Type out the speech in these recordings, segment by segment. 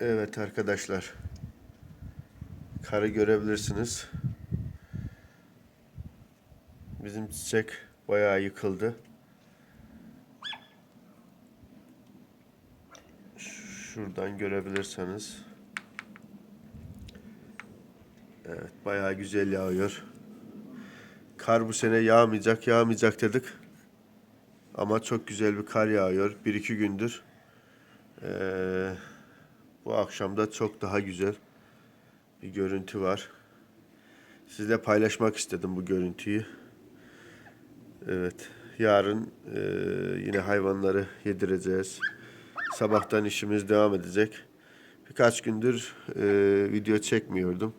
Evet arkadaşlar. Karı görebilirsiniz. Bizim çiçek bayağı yıkıldı. Şuradan görebilirseniz. Evet bayağı güzel yağıyor. Kar bu sene yağmayacak yağmayacak dedik. Ama çok güzel bir kar yağıyor. Bir iki gündür. Ee, bu akşam da çok daha güzel bir görüntü var. Sizle paylaşmak istedim bu görüntüyü. Evet. Yarın e, yine hayvanları yedireceğiz. Sabahtan işimiz devam edecek. Birkaç gündür e, video çekmiyordum.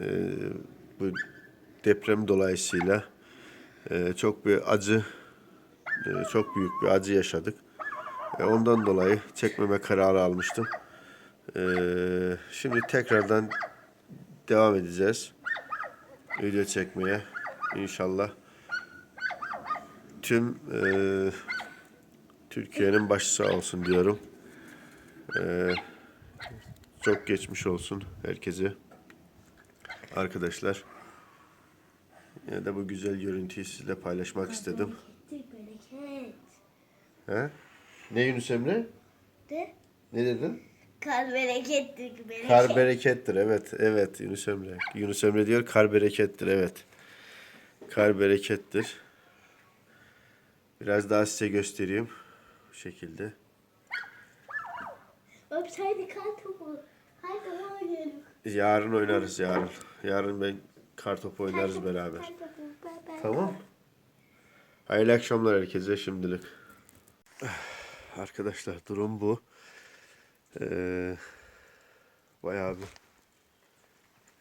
E, bu deprem dolayısıyla e, çok bir acı, e, çok büyük bir acı yaşadık. E, ondan dolayı çekmeme kararı almıştım. E, şimdi tekrardan devam edeceğiz. Video çekmeye inşallah. Tüm e, Türkiye'nin başı sağ olsun diyorum. E, çok geçmiş olsun herkese. Arkadaşlar. Yine de bu güzel görüntüyü sizle paylaşmak istedim. He? Ne Yunus Emre? De? Ne dedin? Kar berekettir, bereket. Kar berekettir evet. Evet Yunus Emre. Yunus Emre diyor kar berekettir evet. Kar berekettir. Biraz daha size göstereyim. Bu şekilde. Öp haydi kar topu. Haydi oynayalım. Yarın oynarız yarın. Yarın ben kar topu oynarız beraber. Kar topu, bye. Tamam. Hayırlı akşamlar herkese şimdilik. Arkadaşlar durum bu. Ee, bayağı bir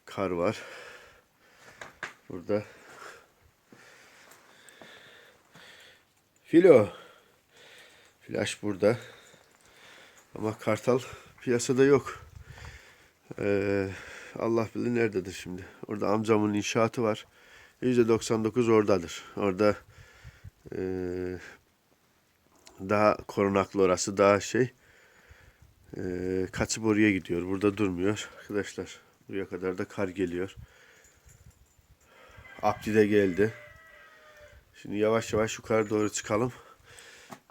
kar var. Burada. Filo. Flash burada. Ama kartal piyasada yok. Ee, Allah bilir nerededir şimdi. Orada amcamın inşaatı var. %99 oradadır. Orada eee, daha korunaklı orası daha şey eee kaçıp oraya gidiyor. Burada durmuyor. Arkadaşlar buraya kadar da kar geliyor. Abdi de geldi. Şimdi yavaş yavaş yukarı doğru çıkalım.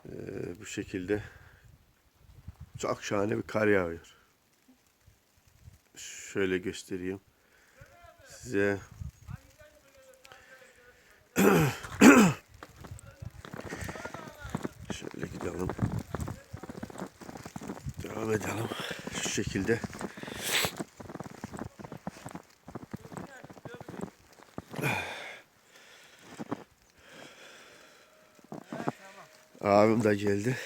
Eee, bu şekilde çok şahane bir kar yağıyor. Şöyle göstereyim size. Şöyle gidelim. Devam edelim. Şu şekilde. Abim de geldi.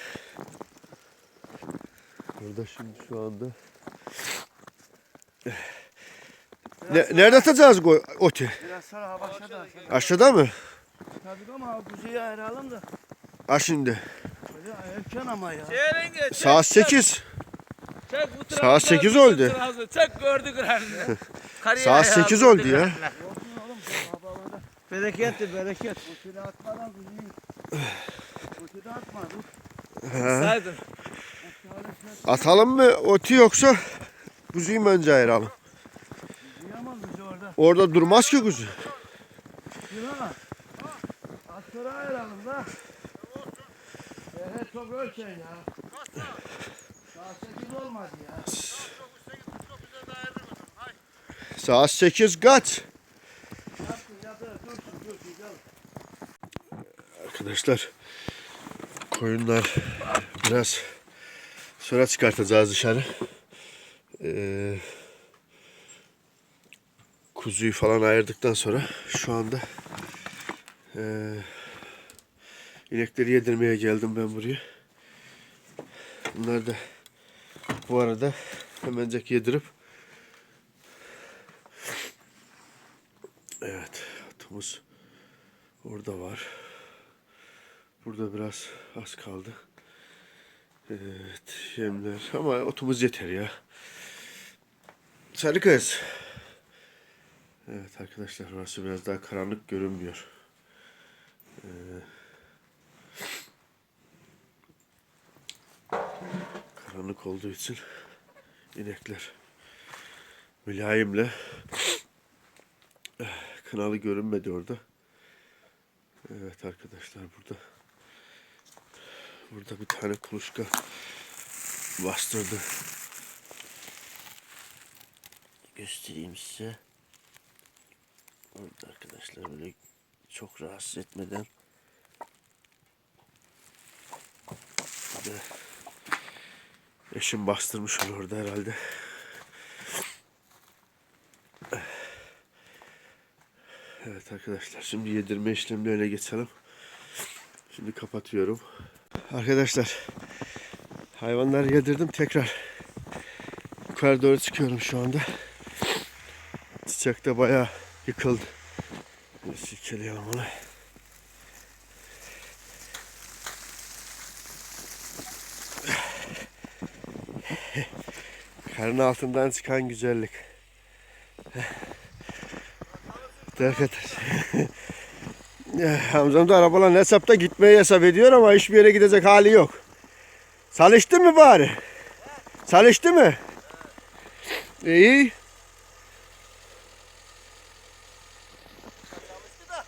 Burada şimdi şu anda. Ne, nerede atacağız go- oti? Biraz sonra hava aşağıda. Aşağıda mı? Tabii ama kuzuyu ayıralım da. Ha şimdi. Erken ama ya. Saat 8. Çek bu tarafı, Saat bu sekiz tarafı, oldu. bu tarafı. Çek gördük herhalde. Kariyer Saat ayağı 8 gördük oldu ya. Berekettir bereket. Kuzuyu atmadan. Kuzuyu da atma dur. Atalım mı oti yoksa kuzuyu mu önce ayıralım? Duyamaz kuzu orada. Orada durmaz ki kuzu. Yılana. Az sonra ayıralım da. Evet çok ölçen ya. Saat 8 olmadı ya. Saat 8 kaç? Arkadaşlar koyunlar biraz sonra çıkartacağız dışarı. Ee, kuzuyu falan ayırdıktan sonra şu anda ee, inekleri yedirmeye geldim ben buraya. Bunlar da bu arada hemencek yedirip Evet atımız orada var. Burada biraz az kaldı. Evet yemler ama otumuz yeter ya. Sarı kız. Evet arkadaşlar orası biraz daha karanlık görünmüyor. Ee, karanlık olduğu için inekler. Mülayimle. Kınalı görünmedi orada. Evet arkadaşlar burada. Burada bir tane kuluçka bastırdı. Göstereyim size. Orada arkadaşlar böyle çok rahatsız etmeden bir de eşim bastırmış onu orada herhalde. Evet arkadaşlar şimdi yedirme işlemlerine geçelim. Şimdi kapatıyorum. Arkadaşlar hayvanları yedirdim tekrar yukarı doğru çıkıyorum şu anda. Çiçek de bayağı yıkıldı. Silkeleyelim onu. Karın altından çıkan güzellik. Arkadaşlar. Hamzam da arabaların hesapta gitmeyi hesap ediyor ama hiçbir yere gidecek hali yok. Çalıştı mı bari? Çalıştı mı? İyi.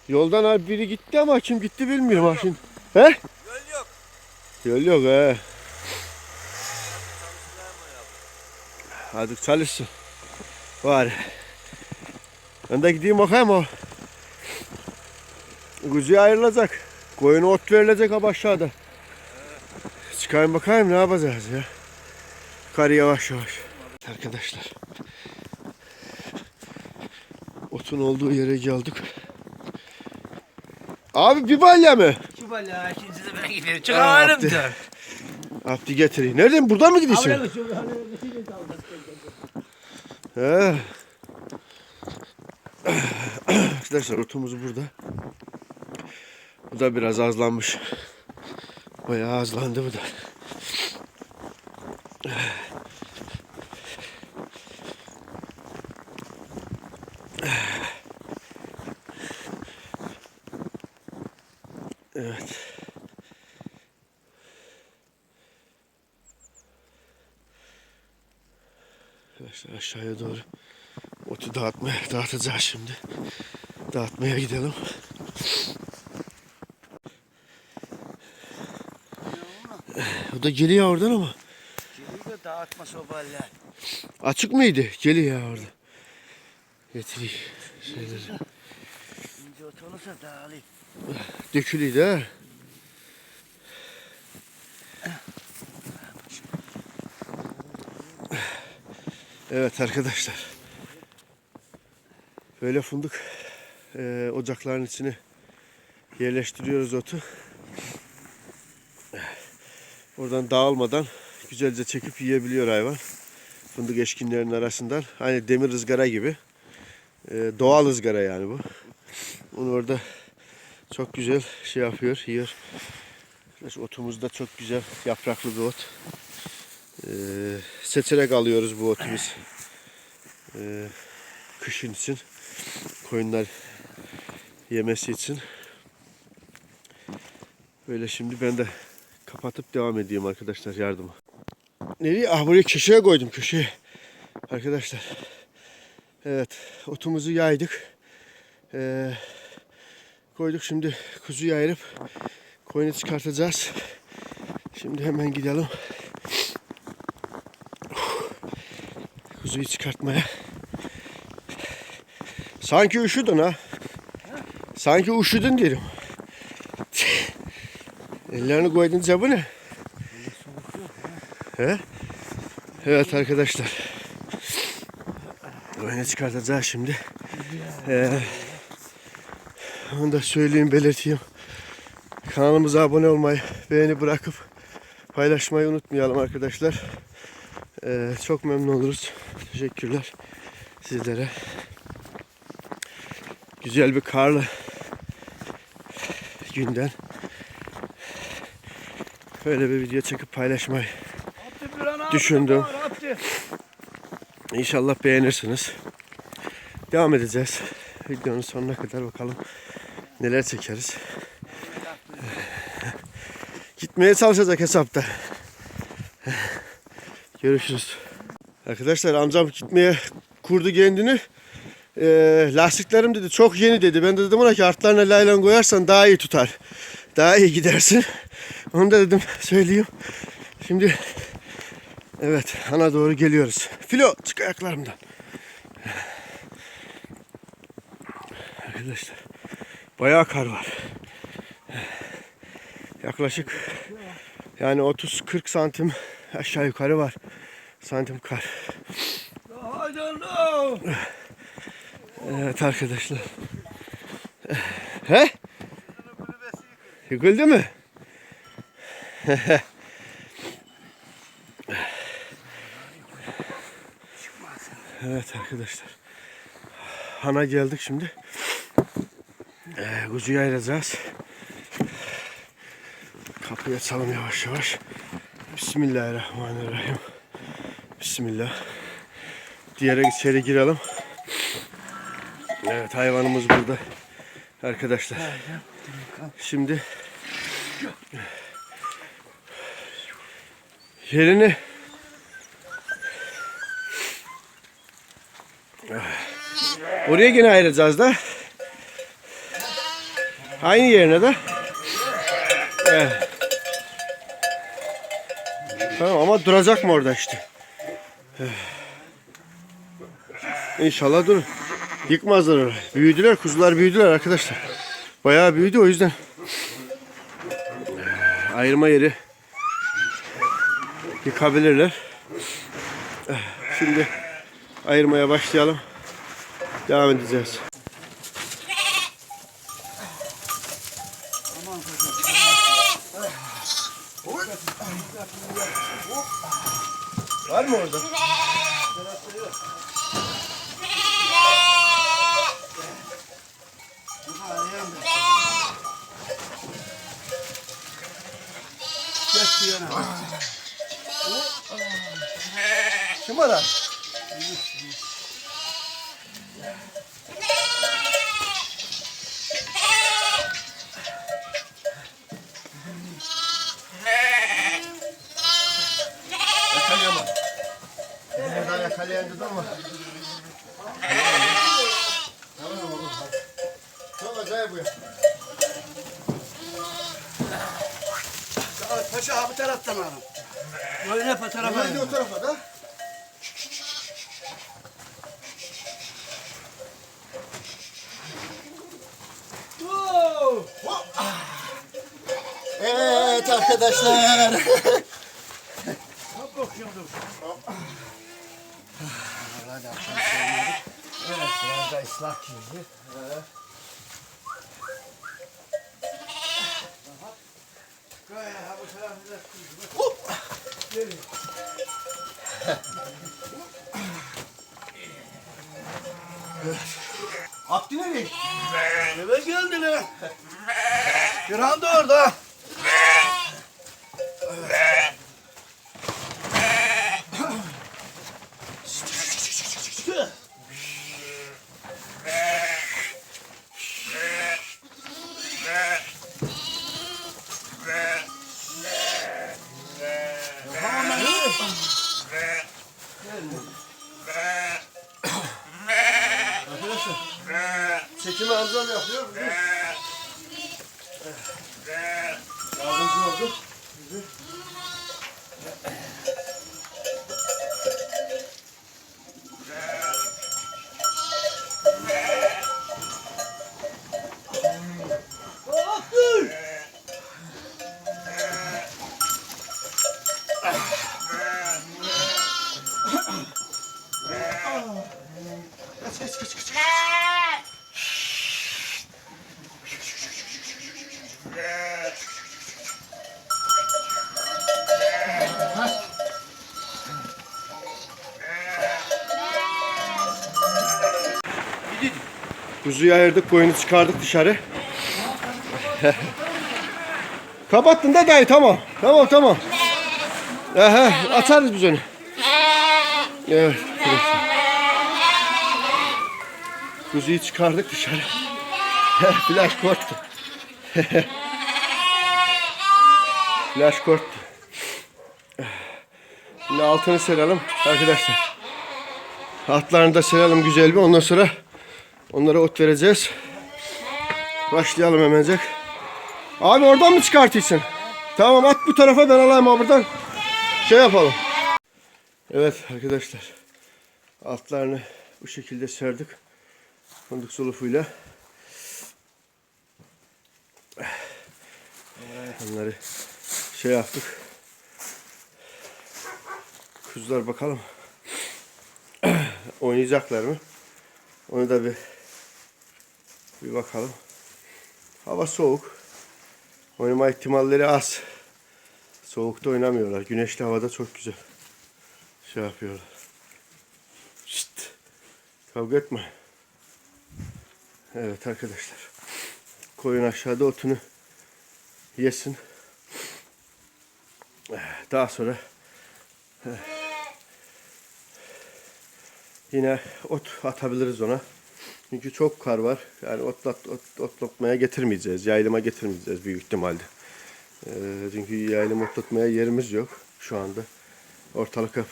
Yoldan abi biri gitti ama kim gitti bilmiyorum ha şimdi. He? Yol yok. Yol yok he. Hadi çalışsın. Var. Ben de gideyim bakayım o. Kuzuya ayrılacak. Koyuna ot verilecek ha aşağıda. Çıkayım bakayım ne yapacağız ya. Yukarı yavaş yavaş. Arkadaşlar. Otun olduğu yere geldik. Abi bir balya mı? Şu balığa ikinci de ben gidiyorum. Çok Aa, ağırım Abdi. diyor. Abdi getireyim. Nereden? Buradan mı gidiyorsun? He. Arkadaşlar otumuz burada. Bu da biraz azlanmış. Bayağı azlandı bu da. Evet. Arkadaşlar aşağıya doğru otu dağıtmaya, dağıtacağız şimdi. Dağıtmaya gidelim. O da geliyor oradan ama. Geliyor da dağıtma sobalar. Açık mıydı? Geliyor orada. Getireyim. Şeyleri. İnce ot olursa dağılayım. Dökülüydü ha. Evet arkadaşlar. Böyle fındık eee, ocakların içine yerleştiriyoruz otu. Oradan dağılmadan güzelce çekip yiyebiliyor hayvan. Fındık eşkinlerinin arasından. Hani demir ızgara gibi. Eee, doğal ızgara yani bu. Onu orada çok güzel şey yapıyor, yiyor. Otumuz da çok güzel, yapraklı bir ot. Ee, seçerek alıyoruz bu otu biz. Ee, kışın için, koyunlar yemesi için. Böyle şimdi ben de kapatıp devam edeyim arkadaşlar yardıma. Nereye? Ah buraya köşeye koydum köşeye. Arkadaşlar. Evet otumuzu yaydık. Ee, koyduk şimdi kuzuyu ayırıp koyunu çıkartacağız. Şimdi hemen gidelim. Kuzuyu çıkartmaya. Sanki üşüdün ha. Sanki üşüdün derim. Ellerini koydun cebine. He? Evet arkadaşlar. Koyunu çıkartacağız şimdi. Ee, onu da söyleyeyim, belirteyim. Kanalımıza abone olmayı, beğeni bırakıp paylaşmayı unutmayalım arkadaşlar. Ee, çok memnun oluruz. Teşekkürler sizlere. Güzel bir karlı günden böyle bir video çekip paylaşmayı Düşündüm. İnşallah beğenirsiniz. Devam edeceğiz. Videonun sonuna kadar bakalım neler çekeriz. Gitmeye çalışacak hesapta. Görüşürüz. Arkadaşlar amcam gitmeye kurdu kendini. Ee, lastiklerim dedi çok yeni dedi. Ben de dedim ona ki artlarına laylon koyarsan daha iyi tutar. Daha iyi gidersin. Onu da dedim söyleyeyim. Şimdi evet ana doğru geliyoruz. Filo çık ayaklarımdan. Arkadaşlar bayağı kar var. Yaklaşık yani 30-40 santim aşağı yukarı var. Santim kar. Evet arkadaşlar. He? Yıkıldı mı? evet arkadaşlar. Hana geldik şimdi. Ee, kuzuyu ayıracağız. Kapıyı açalım yavaş yavaş. Bismillahirrahmanirrahim. Bismillah. Diğer içeri girelim. Evet hayvanımız burada. Arkadaşlar. Şimdi yerini Oraya yine ayıracağız da. Aynı yerine de. Evet. Tamam ama duracak mı orada işte? İnşallah durur. Yıkmazlar orayı. Büyüdüler, kuzular büyüdüler arkadaşlar. Bayağı büyüdü o yüzden. Ee, Ayırma yeri yıkabilirler. Eh, Şimdi ayırmaya başlayalım. Devam edeceğiz. Var mı orada? Lan? Yakalayamam. Buradan yakalayan dedim ama. Tamam oğlum. Tamam acayip bu ya. Paşa abi taraftan alın. Böyle fotoğrafa. Hadi o tarafa da. Arkadaşlar. Hadi akşam söyledik. Evet biraz da ıslak kirli. Abdü nereye? Eve geldiler. Kıran da orada. Çekimi amcam yapıyor. Bugün. Yardımcı oldu. Bizi. Kaç kaç kaç kaç. Kuzuyu ayırdık, koyunu çıkardık dışarı. Kapattın da dayı tamam. Tamam tamam. Aha, atarız biz onu. Evet. arkadaşlar. Kuzuyu çıkardık dışarı. Flash korktu. Flash korktu. Şimdi altını serelim arkadaşlar. Atlarını da serelim güzel bir. Ondan sonra onlara ot vereceğiz. Başlayalım hemencek. Abi oradan mı çıkartıyorsun? Tamam at bu tarafa ben alayım abi buradan. Şey yapalım. Evet arkadaşlar. Altlarını bu şekilde serdik. Fındık sulufuyla. Onları şey yaptık. Kuzular bakalım. Oynayacaklar mı? Onu da bir bir bakalım. Hava soğuk. Oynama ihtimalleri az. Soğukta oynamıyorlar. Güneşli havada çok güzel. Şey yapıyorlar. Şşt. Kavga etme. Evet arkadaşlar. Koyun aşağıda otunu yesin. Daha sonra eh, yine ot atabiliriz ona. Çünkü çok kar var. Yani otlat, ot, otlatmaya getirmeyeceğiz. Yaylıma getirmeyeceğiz büyük ihtimalle. Ee, çünkü yaylım otlatmaya yerimiz yok şu anda. Ortalık hep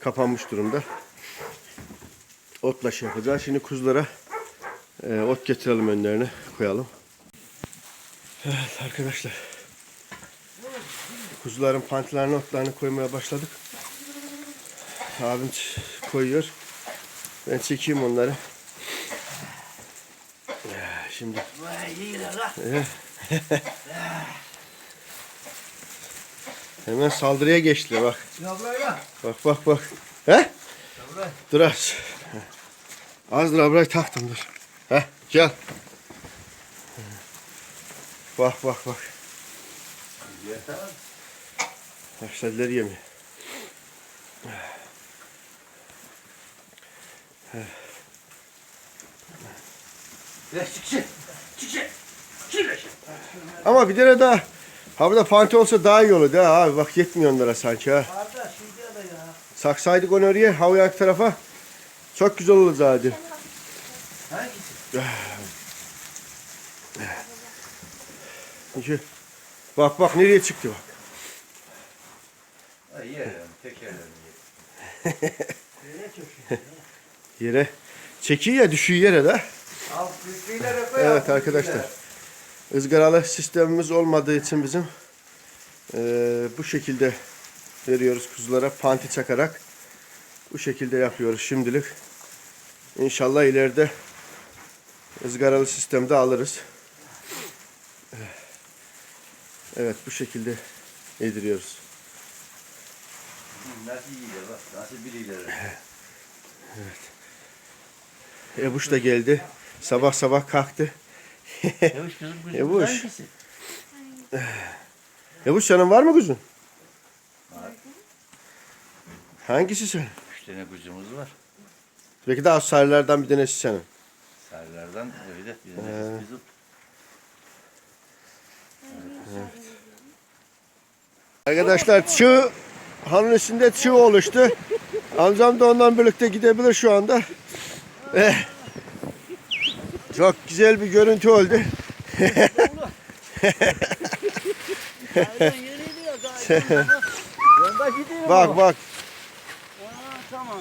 kapanmış durumda. Otla şey yapacağız. Şimdi kuzulara e, ot getirelim önlerine koyalım. Evet arkadaşlar. Kuzuların pantilerine otlarını koymaya başladık. Abim koyuyor. Ben çekeyim onları. Şimdi hemen saldırıya geçtiler bak. Bak bak bak. He? Dur az. Az dur ablayı taktım dur. He gel. Bak bak bak. Başladılar yemi. Ya çık çık. Çık çık. Çık çık. Ama bir tane daha. Ha burada panti olsa daha iyi olur. Ha abi bak yetmiyor onlara sanki ha. Saksaydık onu oraya havaya tarafa. Çok güzel olur zaten. Çünkü bak bak nereye çıktı bak. Yerim. Tekerlerim Yere çekiyor ya düşüyor yere de. Evet arkadaşlar. ızgaralı sistemimiz olmadığı için bizim eee, bu şekilde veriyoruz kuzulara panti çakarak bu şekilde yapıyoruz şimdilik. İnşallah ileride ızgaralı sistemde alırız. Evet bu şekilde yediriyoruz. Nasıl iyiler bak. Nasıl birileri. Ebuş da geldi. Sabah sabah kalktı. Yavuş kızım kızım. Yavuş. Hangisi? Ebuş senin var mı kuzun? Var. Hangisi senin? Üç tane kuzumuz var. Belki daha sarılardan bir tanesi senin. Sarılardan öyle. Bir tane bizim. Arkadaşlar çığ hanın üstünde çığ oluştu. Amcam da ondan birlikte gidebilir şu anda. Eh, çok güzel bir görüntü oldu. Bak bak Aa, tamam.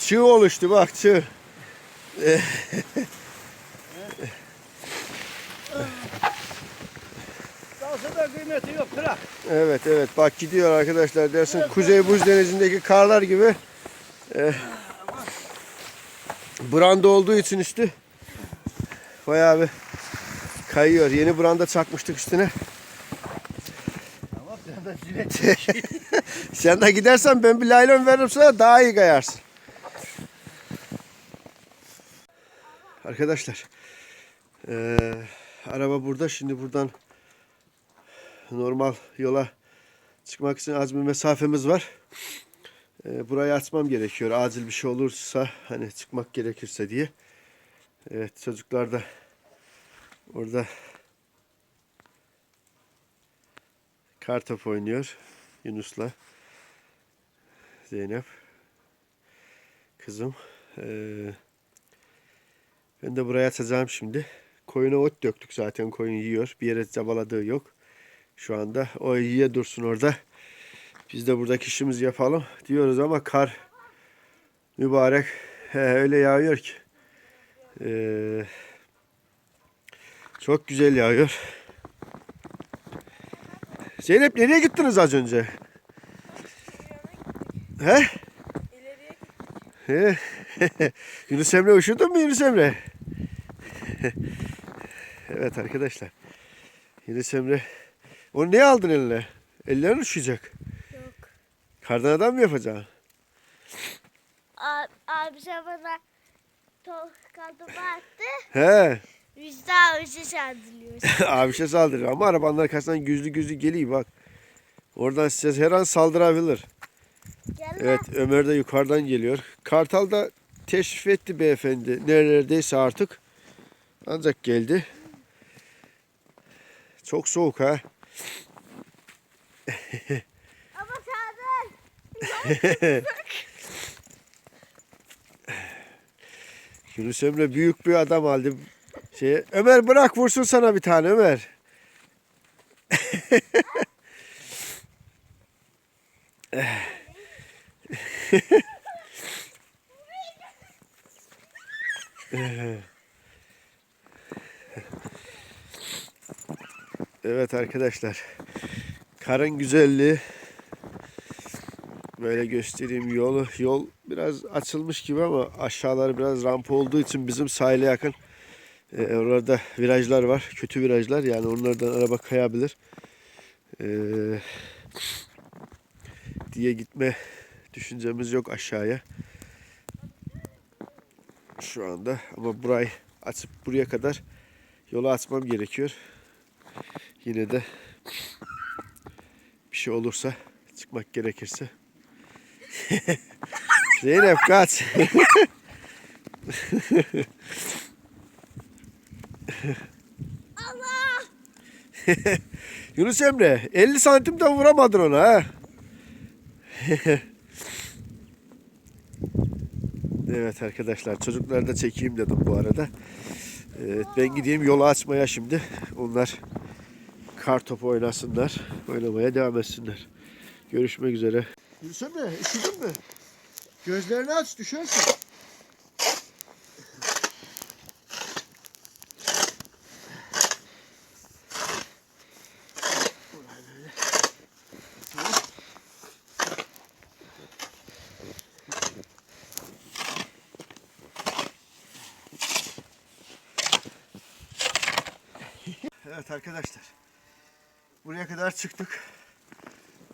çığ oluştu bak çığ. Dalsa da kıymeti yok bırak. Evet evet bak gidiyor arkadaşlar dersin Kuzey Buz Denizi'ndeki karlar gibi. Eh, branda olduğu için üstü bayağı bir kayıyor. Yeni branda çakmıştık üstüne. Tamam sen de jilet. Sen de gidersen ben bir laylon veririm sana daha iyi kayarsın. Arkadaşlar eee, araba burada şimdi buradan normal yola çıkmak için az bir mesafemiz var. Eee, burayı açmam gerekiyor acil bir şey olursa hani çıkmak gerekirse diye. Evet çocuklar da orada kartop oynuyor Yunus'la. Zeynep. Kızım. Ee, ben de buraya açacağım şimdi. Koyuna ot döktük zaten. Koyun yiyor. Bir yere cabaladığı yok. Şu anda o yiye dursun orada. Biz de buradaki işimizi yapalım diyoruz ama kar Mübarek he, öyle yağıyor ki. Ee, çok güzel yağıyor. Zeynep nereye gittiniz az önce? He? He? Yunus Emre üşüdün mü Yunus Emre? evet arkadaşlar. Yunus Emre. Onu niye aldın eline? Ellerin üşüyecek. Yok. Kardan adam mı yapacaksın? Abi, abi sen bana tokadı attı. He. Önce saldırıyoruz. Abi şey saldırıyor ama arabanın arkasından güzlü güzlü geliyor bak. Oradan size her an saldırabilir. Gel Evet Ömer de yukarıdan geliyor. Kartal da teşrif etti beyefendi. Neredeyse artık. Ancak geldi. Çok soğuk ha. Ama sağdan. Yunus Emre büyük bir adam aldı. Şey, Ömer bırak vursun sana bir tane Ömer. Evet arkadaşlar. Karın güzelliği. Böyle göstereyim yolu. Yol biraz açılmış gibi ama aşağıları biraz rampa olduğu için bizim sahile yakın. Ee, orada virajlar var. Kötü virajlar. Yani onlardan araba kayabilir. Ee, diye gitme düşüncemiz yok aşağıya. Şu anda ama burayı açıp buraya kadar yolu açmam gerekiyor. Yine de bir şey olursa çıkmak gerekirse Zeynep kaç. Allah. Yunus Emre 50 santimden vuramadın ona ha. evet arkadaşlar çocukları da çekeyim dedim bu arada. Evet, ben gideyim yolu açmaya şimdi. Onlar kar topu oynasınlar. Oynamaya devam etsinler. Görüşmek üzere. Yunus Emre üşüdün mü? Gözlerini aç düşersin. Evet arkadaşlar. Buraya kadar çıktık.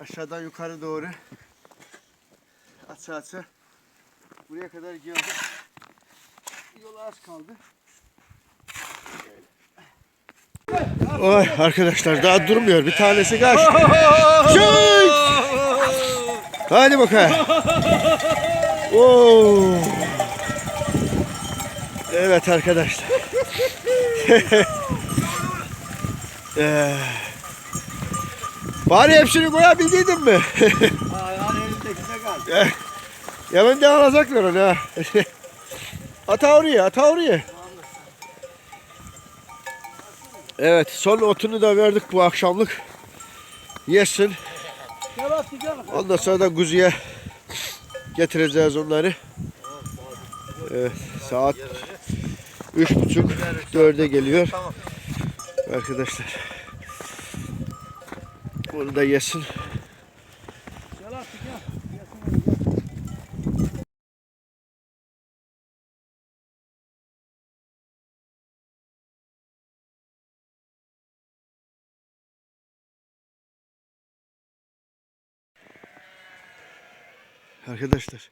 Aşağıdan yukarı doğru. Atsa atsa. Buraya kadar geldik. Yol az kaldı. Oy arkadaşlar daha durmuyor. Bir tanesi kaçtı. Şut! Hadi bakalım. Oo. Evet arkadaşlar. Ee, Bari hepsini koyabildiydin mi? Ayağın elindekine kal. Ya ben de alacaklar onu ha. ata oraya, ata oraya. Evet, son otunu da verdik bu akşamlık. Yesin. Ondan sonra da kuzuya getireceğiz onları. Evet, saat üç buçuk, dörde geliyor. Arkadaşlar. Onu da yesin. Arkadaşlar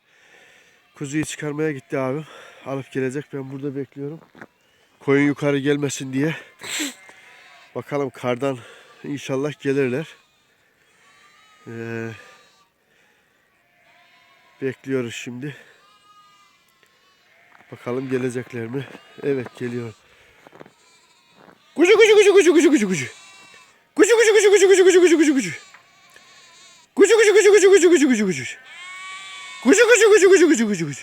kuzuyu çıkarmaya gitti abim. Alıp gelecek. Ben burada bekliyorum. Koyun yukarı gelmesin diye. Bakalım kardan inşallah gelirler. Ee, bekliyoruz şimdi. Bakalım gelecekler mi? Evet geliyor. Kucu kucu kucu kucu kucu kucu kucu. Kucu kucu kucu kucu kucu kucu kucu kucu. Kucu kucu kucu kucu kucu kucu kucu kucu. Kuzu kuzu kuzu kuzu kuzu kuzu kuzu.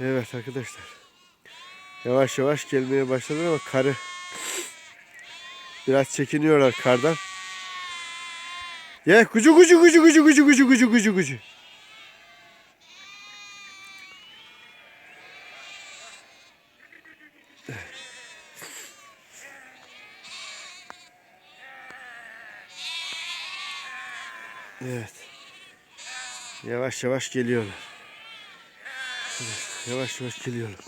Evet arkadaşlar. Yavaş yavaş gelmeye başladılar ama karı biraz çekiniyorlar kardan. Ya kuzu kuzu kuzu kuzu kuzu kuzu kuzu kuzu Yavaş yavaş geliyorlar. Evet, yavaş yavaş geliyorlar.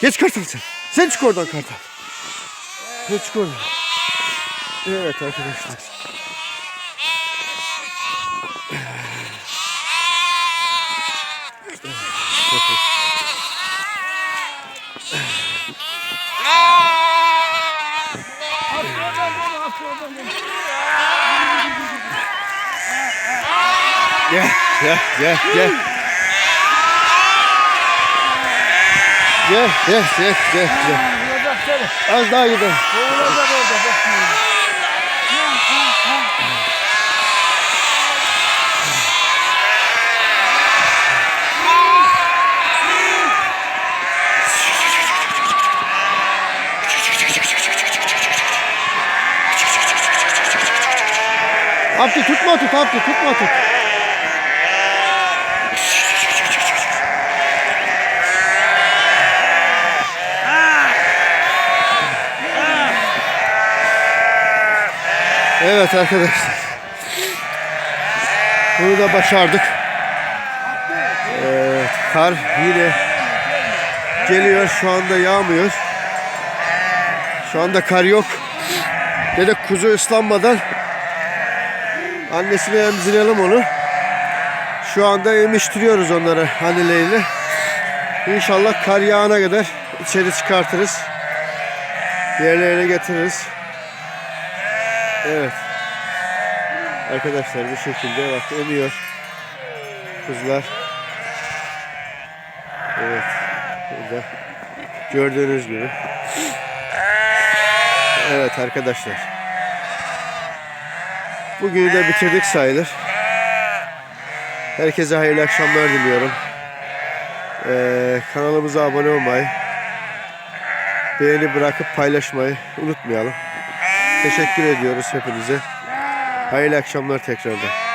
Geç kartal sen. Sen çık oradan kartal. Sen çık oradan. Evet arkadaşlar. Gel, gel, gel, gel. Gel, gel, gel, gel, gel. Az daha gidelim. Vuracak orada bak. Abdi tutma tut, Abdi tutma tut. Evet arkadaşlar. Bunu da başardık. Evet, kar yine geliyor. Şu anda yağmıyor. Şu anda kar yok. Dede kuzu ıslanmadan Annesine emzirelim onu. Şu anda emiştiriyoruz onları anneleriyle. İnşallah kar yağana kadar içeri çıkartırız. Yerlerine getiririz. Evet. Arkadaşlar bu şekilde bak emiyor. Kızlar. Evet. Burada gördüğünüz gibi. Evet arkadaşlar. Bugünü de bitirdik sayılır. Herkese hayırlı akşamlar diliyorum. Ee, kanalımıza abone olmayı, beğeni bırakıp paylaşmayı unutmayalım. Teşekkür ediyoruz hepinize. Hayırlı akşamlar tekrardan.